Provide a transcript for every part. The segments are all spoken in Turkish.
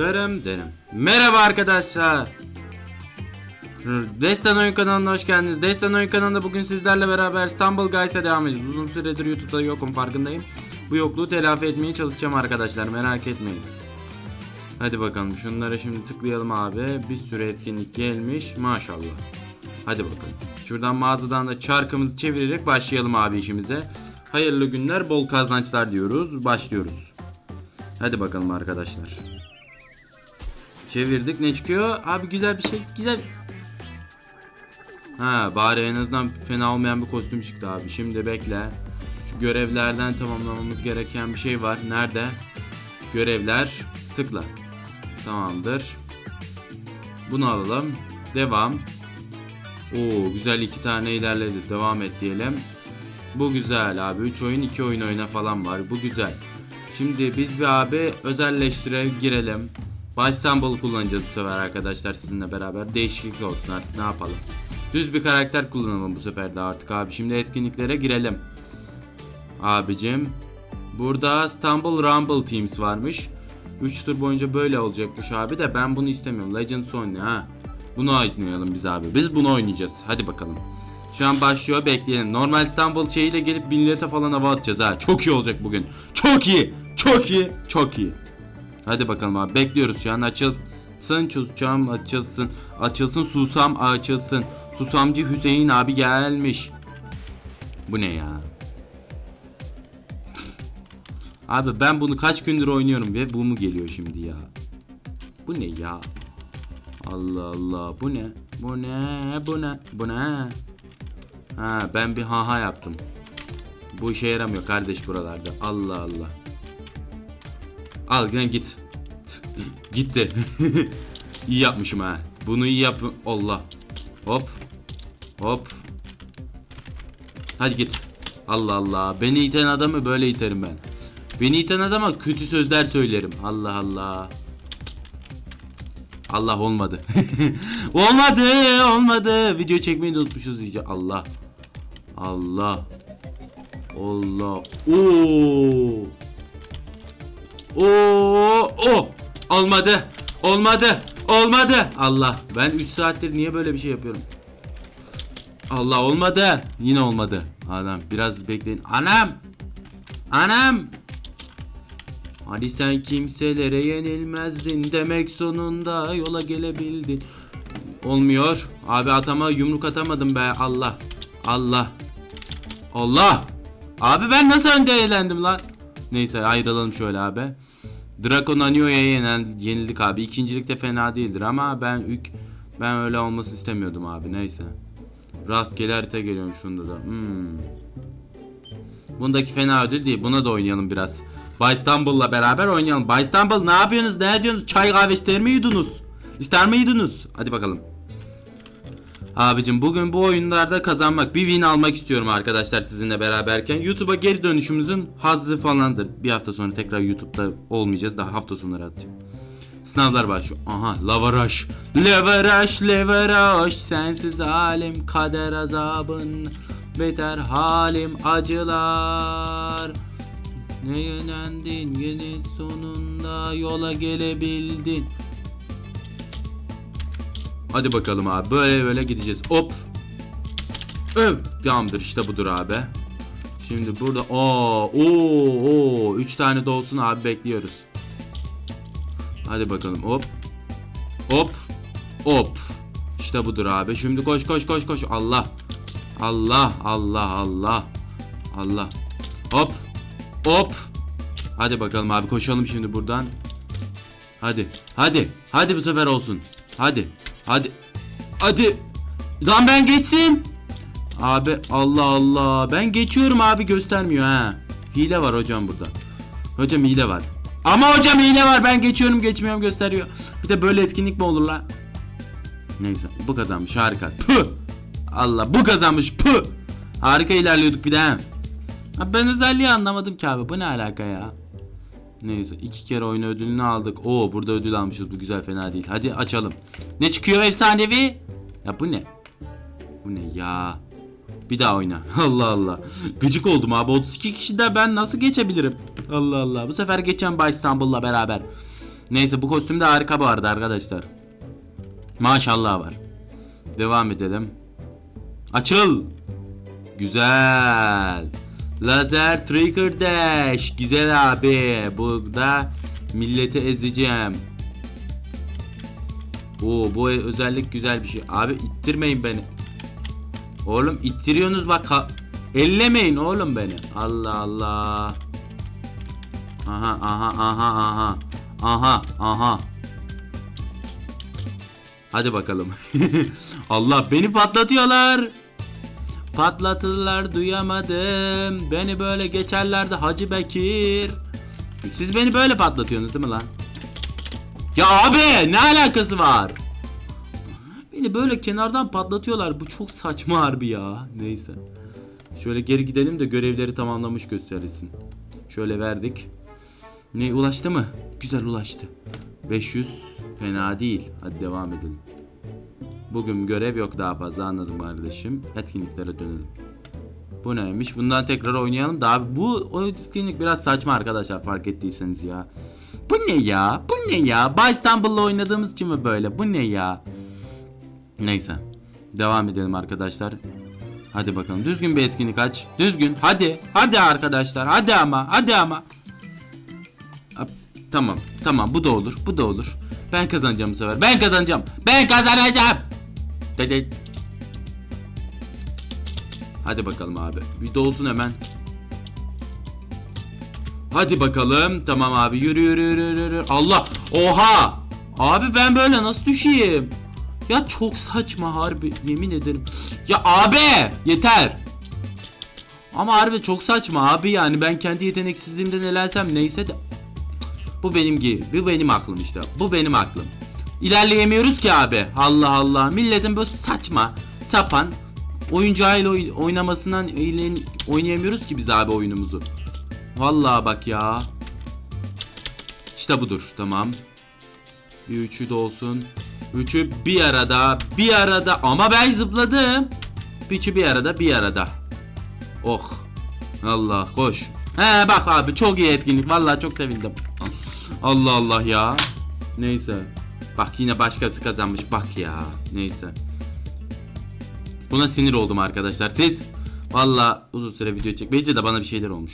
Derim derim. Merhaba arkadaşlar. Destan Oyun kanalına hoş geldiniz. Destan Oyun kanalında bugün sizlerle beraber İstanbul Guys'a devam ediyoruz. Uzun süredir YouTube'da yokum farkındayım. Bu yokluğu telafi etmeye çalışacağım arkadaşlar merak etmeyin. Hadi bakalım şunlara şimdi tıklayalım abi. Bir sürü etkinlik gelmiş maşallah. Hadi bakalım. Şuradan mağazadan da çarkımızı çevirerek başlayalım abi işimize. Hayırlı günler, bol kazançlar diyoruz. Başlıyoruz. Hadi bakalım arkadaşlar. Çevirdik ne çıkıyor? Abi güzel bir şey. Güzel. Ha bari en azından fena olmayan bir kostüm çıktı abi. Şimdi bekle. Şu görevlerden tamamlamamız gereken bir şey var. Nerede? Görevler. Tıkla. Tamamdır. Bunu alalım. Devam. Oo güzel iki tane ilerledi. Devam et diyelim. Bu güzel abi. 3 oyun 2 oyun oyna falan var. Bu güzel. Şimdi biz bir abi özelleştire girelim. Başsambol kullanacağız bu sefer arkadaşlar sizinle beraber. Değişiklik olsun artık ne yapalım. Düz bir karakter kullanalım bu sefer de artık abi. Şimdi etkinliklere girelim. Abicim. Burada İstanbul Rumble Teams varmış. 3 tur boyunca böyle olacakmış abi de ben bunu istemiyorum. Legends oyna ha. Bunu oynayalım biz abi. Biz bunu oynayacağız. Hadi bakalım. Şu an başlıyor bekleyelim. Normal İstanbul şeyiyle gelip millete falan hava atacağız ha. Çok iyi olacak bugün. Çok iyi. Çok iyi. Çok iyi. Hadi bakalım abi. Bekliyoruz şu an. Açılsın. Susam açılsın. Açılsın. Susam açılsın. Susamcı Hüseyin abi gelmiş. Bu ne ya? Abi ben bunu kaç gündür oynuyorum ve bu mu geliyor şimdi ya? Bu ne ya? Allah Allah bu ne? Bu ne? Bu ne? Bu ne? Ha ben bir haha yaptım. Bu işe yaramıyor kardeş buralarda. Allah Allah. Al gel git. Gitti. iyi yapmışım ha. Bunu iyi yap. Allah. Hop. Hop. Hadi git. Allah Allah. Beni iten adamı böyle iterim ben. Beni iten adama kötü sözler söylerim. Allah Allah. Allah olmadı. olmadı, olmadı. Video çekmeyi de unutmuşuz iyice. Allah. Allah. Allah. Oo. Oo. O. Olmadı. Olmadı. Olmadı. Allah. Ben 3 saattir niye böyle bir şey yapıyorum? Allah olmadı. Yine olmadı. Adam biraz bekleyin. Anam. Anam. Hani sen kimselere yenilmezdin demek sonunda yola gelebildin. Olmuyor. Abi atama yumruk atamadım be Allah. Allah. Allah. Abi ben nasıl önde eğlendim lan? Neyse ayrılalım şöyle abi. Draco Nanio'ya yenil, yenildik abi. İkincilik de fena değildir ama ben ük ben öyle olmasını istemiyordum abi. Neyse. Rastgele harita geliyorum şunda da. Hmm. Bundaki fena ödül değil. Buna da oynayalım biraz. Bay İstanbul'la beraber oynayalım. Bay İstanbul ne yapıyorsunuz? Ne ediyorsunuz? Çay kahve ister miydiniz? İster miydiniz? Hadi bakalım. Abicim bugün bu oyunlarda kazanmak, bir win almak istiyorum arkadaşlar sizinle beraberken. YouTube'a geri dönüşümüzün hazzı falandır. Bir hafta sonra tekrar YouTube'da olmayacağız. Daha hafta sonları atacağım. Sınavlar başlıyor. Aha lavaraş. Lavaraş lavaraş. Sensiz halim kader azabın. Beter halim acılar. Ne yönendin yine sonunda yola gelebildin. Hadi bakalım abi böyle böyle gideceğiz. Hop. Öv. Tamamdır işte budur abi. Şimdi burada o o o 3 tane de olsun abi bekliyoruz. Hadi bakalım hop. Hop. Hop. İşte budur abi. Şimdi koş koş koş koş. Allah. Allah Allah Allah. Allah. Hop. Hop. Hadi bakalım abi koşalım şimdi buradan. Hadi. Hadi. Hadi bu sefer olsun. Hadi. Hadi. Hadi. Lan ben geçsin. Abi Allah Allah. Ben geçiyorum abi göstermiyor ha. Hile var hocam burada. Hocam hile var. Ama hocam hile var. Ben geçiyorum geçmiyorum gösteriyor. Bir de böyle etkinlik mi olur lan? Neyse bu kazanmış harika. Püh. Allah bu kazanmış. Püh. Harika ilerliyorduk bir de. Ha, ben özelliği anlamadım ki abi. Bu ne alaka ya? Neyse iki kere oyun ödülünü aldık. Oo burada ödül almışız. Bu güzel fena değil. Hadi açalım. Ne çıkıyor efsanevi? Ya bu ne? Bu ne ya? Bir daha oyna. Allah Allah. Gıcık oldum abi. 32 kişiden ben nasıl geçebilirim? Allah Allah. Bu sefer geçen Bay İstanbul'la beraber. Neyse bu kostüm de harika bu arada arkadaşlar. Maşallah var. Devam edelim. Açıl. Güzel. Lazer Trigger Dash. Güzel abi. Burada milleti ezeceğim. Oo bu özellik güzel bir şey. Abi ittirmeyin beni. Oğlum ittiriyorsunuz bak. Ellemeyin oğlum beni. Allah Allah. Aha aha aha aha. Aha aha. Hadi bakalım. Allah beni patlatıyorlar. Patlatırlar duyamadım. Beni böyle geçerlerdi Hacı Bekir. Siz beni böyle patlatıyorsunuz değil mi lan? Ya abi ne alakası var? Beni böyle kenardan patlatıyorlar. Bu çok saçma harbi ya. Neyse. Şöyle geri gidelim de görevleri tamamlamış gösterilsin. Şöyle verdik. Ne ulaştı mı? Güzel ulaştı. 500 fena değil. Hadi devam edelim. Bugün görev yok daha fazla anladım kardeşim. Etkinliklere dönelim. Bu neymiş? Bundan tekrar oynayalım da bu etkinlik biraz saçma arkadaşlar fark ettiyseniz ya. Bu ne ya? Bu ne ya? Bay İstanbul'la oynadığımız için mi böyle? Bu ne ya? Neyse. Devam edelim arkadaşlar. Hadi bakalım. Düzgün bir etkinlik aç. Düzgün. Hadi. Hadi arkadaşlar. Hadi ama. Hadi ama. Tamam. Tamam. Bu da olur. Bu da olur. Ben kazanacağım bu sefer. Ben kazanacağım. Ben kazanacağım. Dede. Hadi bakalım abi. Bir dolsun hemen. Hadi bakalım. Tamam abi. Yürü yürü yürü yürü. Allah. Oha. Abi ben böyle nasıl düşeyim? Ya çok saçma harbi. Yemin ederim. Ya abi. Yeter. Ama harbi çok saçma abi yani ben kendi yeteneksizliğimden elensem neyse de bu benim gibi bu benim aklım işte bu benim aklım İlerleyemiyoruz ki abi Allah Allah milletin böyle saçma sapan oyuncağıyla oy- oynamasından oynayamıyoruz ki biz abi oyunumuzu Vallahi bak ya İşte budur tamam bir üçü de olsun Üçü bir arada bir arada ama ben zıpladım Üçü bir arada bir arada Oh. Allah koş. He bak abi çok iyi etkinlik. Vallahi çok sevindim. Allah Allah ya. Neyse. Bak yine başkası kazanmış. Bak ya. Neyse. Buna sinir oldum arkadaşlar. Siz Vallahi uzun süre video çekmeyince de bana bir şeyler olmuş.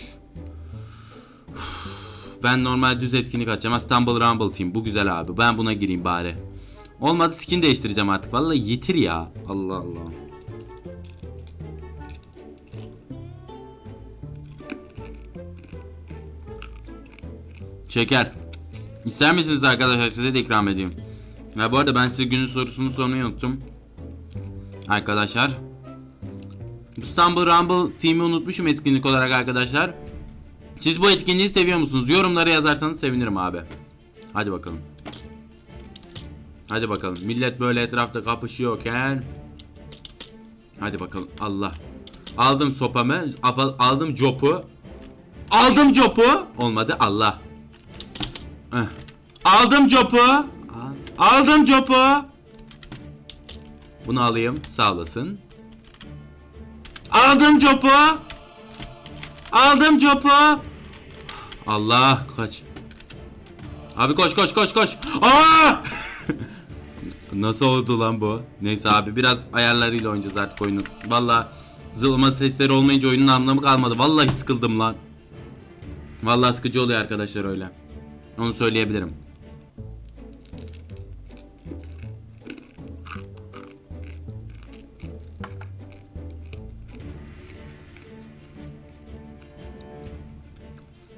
Uf, Ben normal düz etkinlik açacağım. Stumble Rumble Team. Bu güzel abi. Ben buna gireyim bari. Olmadı skin değiştireceğim artık. Vallahi yeter ya. Allah Allah. Şeker. İster misiniz arkadaşlar size de ikram edeyim. Ya bu arada ben size günün sorusunu sormayı unuttum. Arkadaşlar. İstanbul Rumble Team'i unutmuşum etkinlik olarak arkadaşlar. Siz bu etkinliği seviyor musunuz? Yorumlara yazarsanız sevinirim abi. Hadi bakalım. Hadi bakalım. Millet böyle etrafta kapışıyorken. Hadi bakalım. Allah. Aldım sopamı. al- Aldım copu. Aldım copu. Olmadı. Allah. Eh. Aldım copu. Al- Aldım copu. Bunu alayım. Sağ olasın. Aldım copu. Aldım copu. Allah kaç. Abi koş koş koş koş. Aa! Nasıl oldu lan bu? Neyse abi biraz ayarlarıyla oynayacağız artık oyunu. Valla zılma sesleri olmayınca oyunun anlamı kalmadı. Vallahi sıkıldım lan. Vallahi sıkıcı oluyor arkadaşlar öyle. Onu söyleyebilirim.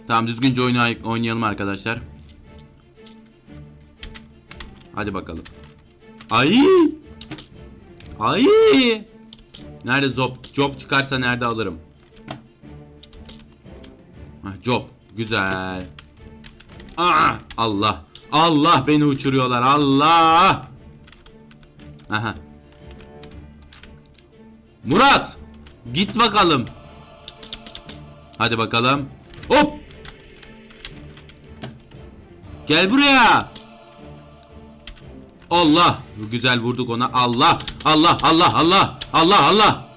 Tamam düzgünce oynayalım arkadaşlar. Hadi bakalım. Ay! Ay! Nerede job? Job çıkarsa nerede alırım? Hah, job. Güzel. Aa, Allah. Allah beni uçuruyorlar. Allah. Aha. Murat. Git bakalım. Hadi bakalım. Hop. Gel buraya. Allah. Güzel vurduk ona. Allah. Allah. Allah. Allah. Allah. Allah.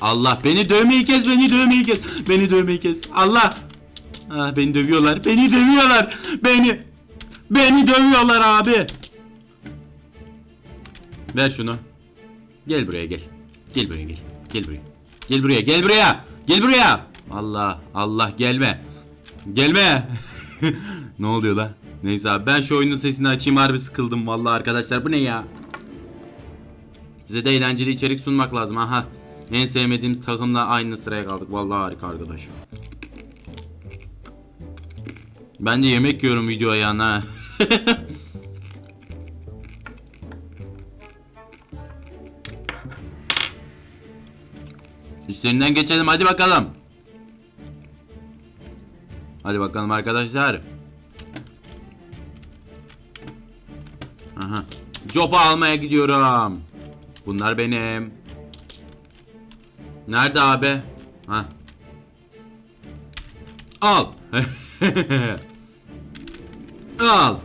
Allah beni dövmeyi kes beni dövmeyi kes beni dövmeyi kes Allah Ah, beni dövüyorlar. Beni dövüyorlar. Beni. Beni dövüyorlar abi. Ver şunu. Gel buraya gel. Gel buraya gel. Gel buraya. Gel buraya. Gel buraya. Gel buraya. Allah Allah gelme. Gelme. ne oluyor lan? Neyse abi ben şu oyunun sesini açayım harbi sıkıldım vallahi arkadaşlar bu ne ya? Bize de eğlenceli içerik sunmak lazım aha. En sevmediğimiz takımla aynı sıraya kaldık vallahi harika arkadaş. Ben de yemek yiyorum video ayağına. İşlerinden geçelim hadi bakalım. Hadi bakalım arkadaşlar. Aha. Copa almaya gidiyorum. Bunlar benim. Nerede abi? Ha. Al. Al.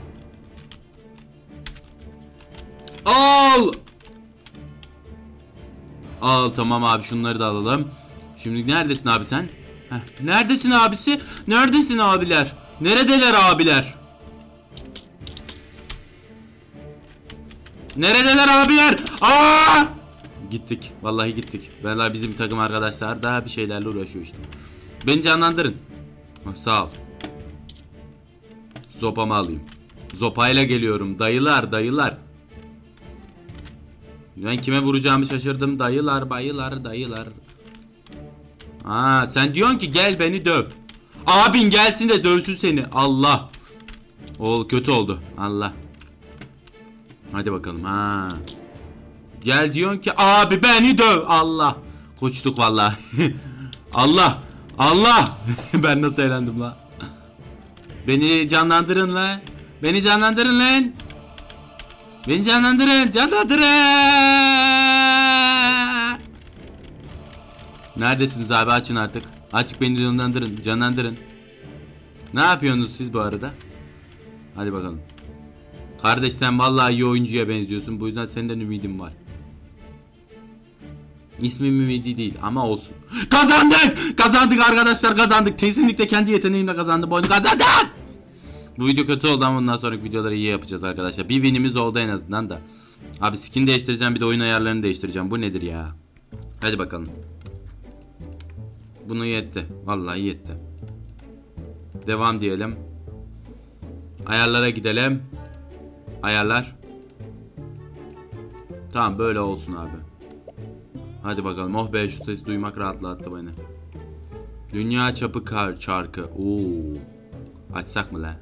Al. Al tamam abi şunları da alalım. Şimdi neredesin abi sen? Heh, neredesin abisi? Neredesin abiler? Neredeler abiler? Neredeler abiler? Aa! Gittik. Vallahi gittik. Vallahi bizim takım arkadaşlar daha bir şeylerle uğraşıyor işte. Beni canlandırın. Sağ ol. Zopamı alayım. Zopayla geliyorum. Dayılar, dayılar. Ben kime vuracağımı şaşırdım. Dayılar, bayılar, dayılar. Aa, sen diyorsun ki gel beni döv. Abin gelsin de dövsün seni. Allah. Oğul kötü oldu. Allah. Hadi bakalım ha. Gel diyorsun ki abi beni döv. Allah. Koçtuk vallahi. Allah. Allah. ben nasıl eğlendim la? Beni canlandırın lan. Beni canlandırın lan. Beni canlandırın. Canlandırın. Neredesiniz abi açın artık. Açık beni canlandırın. Canlandırın. Ne yapıyorsunuz siz bu arada? Hadi bakalım. Kardeş sen vallahi iyi oyuncuya benziyorsun. Bu yüzden senden ümidim var. İsmim Ümidi değil ama olsun. Kazandık! Kazandık arkadaşlar kazandık. Kesinlikle kendi yeteneğimle kazandım bu oyunu kazandık! Bu video kötü oldu ama bundan sonraki videoları iyi yapacağız arkadaşlar. Bir winimiz oldu en azından da. Abi skin değiştireceğim bir de oyun ayarlarını değiştireceğim. Bu nedir ya? Hadi bakalım. Bunu yetti. Vallahi yetti. Devam diyelim. Ayarlara gidelim. Ayarlar. Tamam böyle olsun abi. Hadi bakalım. Oh be şu sesi duymak rahatlattı beni. Dünya çapı kar çarkı. Oo. Açsak mı la?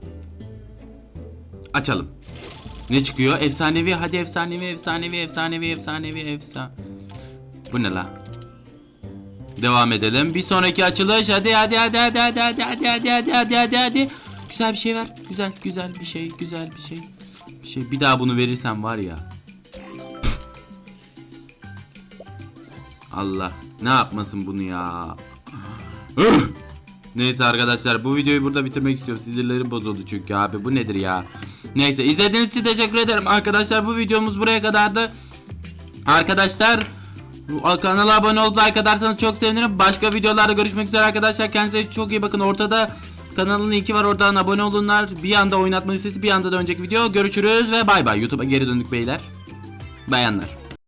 Açalım. Ne çıkıyor? Efsanevi. Hadi efsanevi, efsanevi, efsanevi, efsanevi, efsa. Bu ne la? Devam edelim. Bir sonraki açılış. Hadi hadi hadi hadi hadi hadi hadi hadi hadi hadi hadi hadi. Güzel bir şey ver. Güzel güzel bir şey. Güzel bir şey. Bir şey. Bir daha bunu verirsen var ya. Allah. Ne yapmasın bunu ya. Neyse arkadaşlar bu videoyu burada bitirmek istiyorum. Sinirlerim bozuldu çünkü abi. Bu nedir ya? Neyse izlediğiniz için teşekkür ederim. Arkadaşlar bu videomuz buraya kadardı. Arkadaşlar kanala abone olup like atarsanız çok sevinirim. Başka videolarda görüşmek üzere arkadaşlar. Kendinize çok iyi bakın. Ortada kanalın linki var. Oradan abone olunlar. Bir anda oynatma listesi bir anda da önceki video. Görüşürüz ve bay bay. YouTube'a geri döndük beyler. Bayanlar.